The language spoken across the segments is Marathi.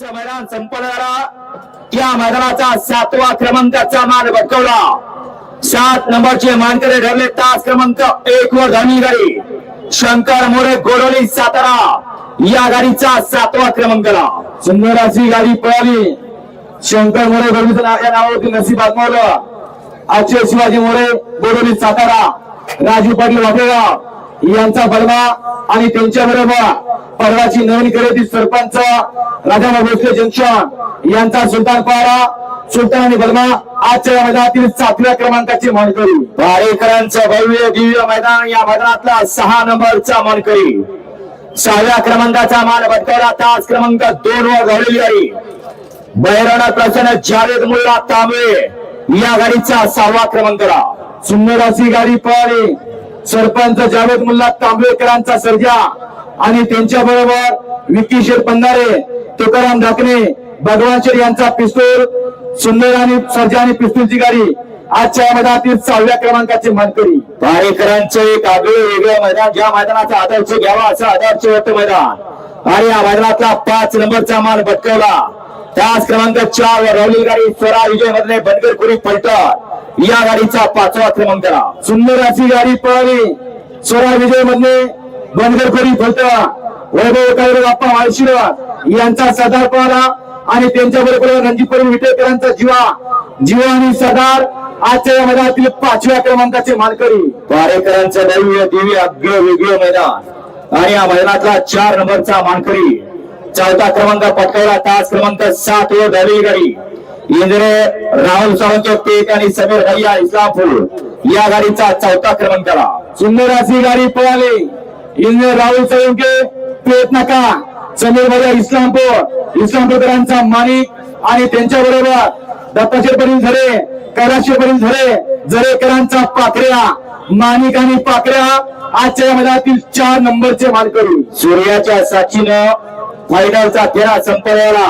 चं मैदान संपवणारा या मैदानाचा सातवा क्रमांकाचा मान भटकवला सात नंबरचे मानकरी ठरले तास क्रमांक एक वर धरली गाडी शंकर मोरे गोडोली सातारा. या गाडीचा सातवा क्रमांकाला. सुंदर अशी गाडी पळाली. शंकर मोरे गरमीचं या नावावरती नसीब आजमावलं. आजचे शिवाजी मोरे बोडोली सातारा. राजू पाटील वाटेगाव. यांचा बलमा आणि त्यांच्या बरोबर परवाची नवीन खरेदी सरपंच राजामा भोसले जंक्शन यांचा सुलतान पारा सुलतान आणि बलमा आजच्या या मैदानातील सातव्या क्रमांकाची मानकरी. पारेकरांचं भव्य दिव्य मैदान या मैदानातला सहा नंबरचा मानकरी. सहाव्या क्रमांकाचा मान पटकावला तास क्रमांक दोन वर धावलेली गाडी बैराणा प्रसन्न जावेद मुल्ला तांबे या गाडीचा सहावा क्रमांकला सुंदर अशी गाडी पळाली. सरपंच जावेद मुल्ला तांबेकरांचा सर्जा आणि त्यांच्या बरोबर विकीशेर पंधारे तुकाराम ढाकणे भगवान शेठ यांचा पिस्तूल सुंदर आणि सर्जा आणि पिस्तूलची गाडी आजच्या या मैदानातील सहाव्या क्रमांकाची मानकरी. पारेकरांचं एक आगळं वेगळं मैदान ज्या मैदानाचा आदर्श घ्यावा असं आदर्श होतं मैदान. आणि या मैदानातला पाच नंबरचा मान भटकवला. त्याच क्रमांक चार वर गाडी स्वरा विजय मधले बनकर कुरी पलटर या गाडीचा पाचवा क्रमांकला सुंदर अशी गाडी पळाली. सोळा विजय मधले बनगरखोरी फलटवा वैभव काळे बाप्पा माळशिरवार यांचा सदार पळाला आणि त्यांच्या बरोबर रणजितपुरी विटेकरांचा जीवा. जीवा आणि सदार आजच्या या मैदानातील पाचव्या क्रमांकाचे मानकरी. पारेकरांचं दैव्य दिव्य अग्र वेगळं मैदान. आणि या मैदानातला चार नंबरचा मानकरी. चौथा क्रमांक पटकावला. तास क्रमांक सात वर झालेली गाडी. इंद्रे राहुल सावंत आणि समीर भैया इस्लामपूर. या गाडीचा चौथा क्रमांकाला सुंदर अशी गाडी पळाली. इंद्र राहुल सावंके पेट नका. समीर भैया इस्लामपूर. इस्लामपूरकरांचा मानिक आणि त्यांच्या बरोबर दत्ताशेठ झरे कैलाशे झरे झरेकरांचा पाकऱ्या माणिक आणि पाकऱ्या आजच्या या मैदानातील चार नंबरचे मानकरी सूर्याच्या साक्षीनं फायनलचा फेरा संपवला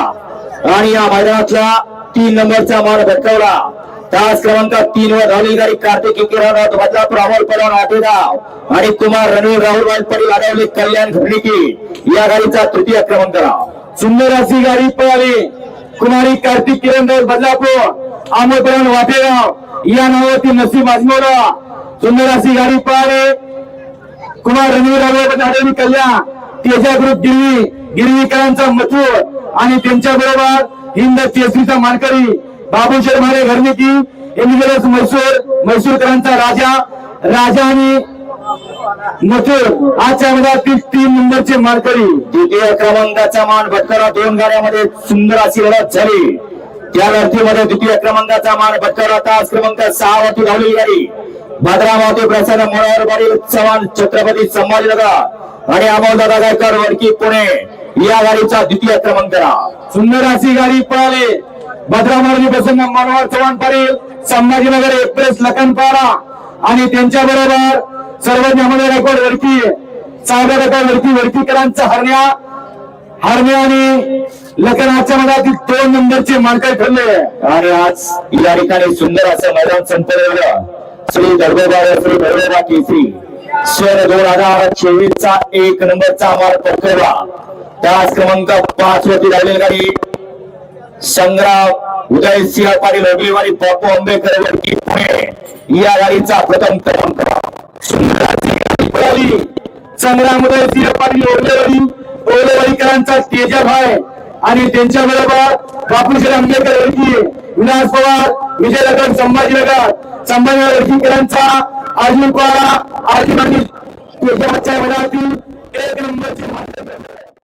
आणि या मैदानातला तीन नंबरचा मान भटकवला. तास क्रमांक तीन वर धावली गाडी कार्तिक किराणा बदलापूर अमोल पलवान आठेगाव आणि कुमार रणवीर राहुल वाल पटेल आढळले कल्याण घडणीकी या गाडीचा तृतीय क्रमांक सुंदर अशी गाडी पळाली. कुमारी कार्तिक किरणदास बदलापूर अमोल अमोदरान वाटेगाव. या नावावरती नसीब आजमवला. सुंदर अशी गाडी पळाली. कुमार रणवीर कल्याण तेजा ग्रुप गिरवी गिरवीकरांचा मथूर आणि त्यांच्या बरोबर हिंद केसरीचा मानकरी बाबू शर्मारे घरनिकी एमिगरस मैसूर मैसूरकरांचा राजा राजा आणि मथुर आजच्या मैदानातील तीन नंबरचे मानकरी. द्वितीय क्रमांकाचा मान भटकवला दोन गाड्यामध्ये सुंदर अशी लढत झाली. त्या लढतीमध्ये द्वितीय क्रमांकाचा मान भटकवला तास क्रमांक सहा वरती धावलेली गाडी. भद्रामावती प्रसाद मनोहर पाटील चव्हाण छत्रपती संभाजीनगर आणि अमोलदादा गायकर वडकी पुणे. या गाडीचा द्वितीय क्रमांकाला सुंदर अशी गाडी पळाली. भद्रामार्गी प्रसन्न मनोहर चव्हाण पाटील संभाजीनगर एक्सप्रेस लखनपारा आणि त्यांच्या बरोबर सर्वज्ञ रेकॉर्ड वरती साहेब रेकॉर्ड वरती वरतीकरांचा हरण्या. हरण्या आणि लखनाच्या मधातील दोन नंबरचे मानकर ठरले. आणि आज या ठिकाणी सुंदर असं मैदान संपन्न झालं. श्री दर्गोबा श्री दर्गोबा केसरी. सन दोन हजार चोवीस चा एक नंबरचा माल पटकवला त्याच क्रमांक पाच वरती राहिलेली गाडी संग्राम उदय सिंह पाटील ओगलेवाडी बापू आंबेडकर वरती पुणे. या गाडीचा प्रथम क्रमांक सुंदर संग्राम गाडी सिंह पाटील ओरलेवाडी ओरलेवाडीकरांचा तेजब आहे आणि त्यांच्या बरोबर बापूशेठ आंबेडकर वडकी विलास पवार विजयनगर संभाजीनगर संभाजीनगर वडकीकरांचा अर्जुन पवार आजी तेजाच्या मनातील एक नंबरची माध्यम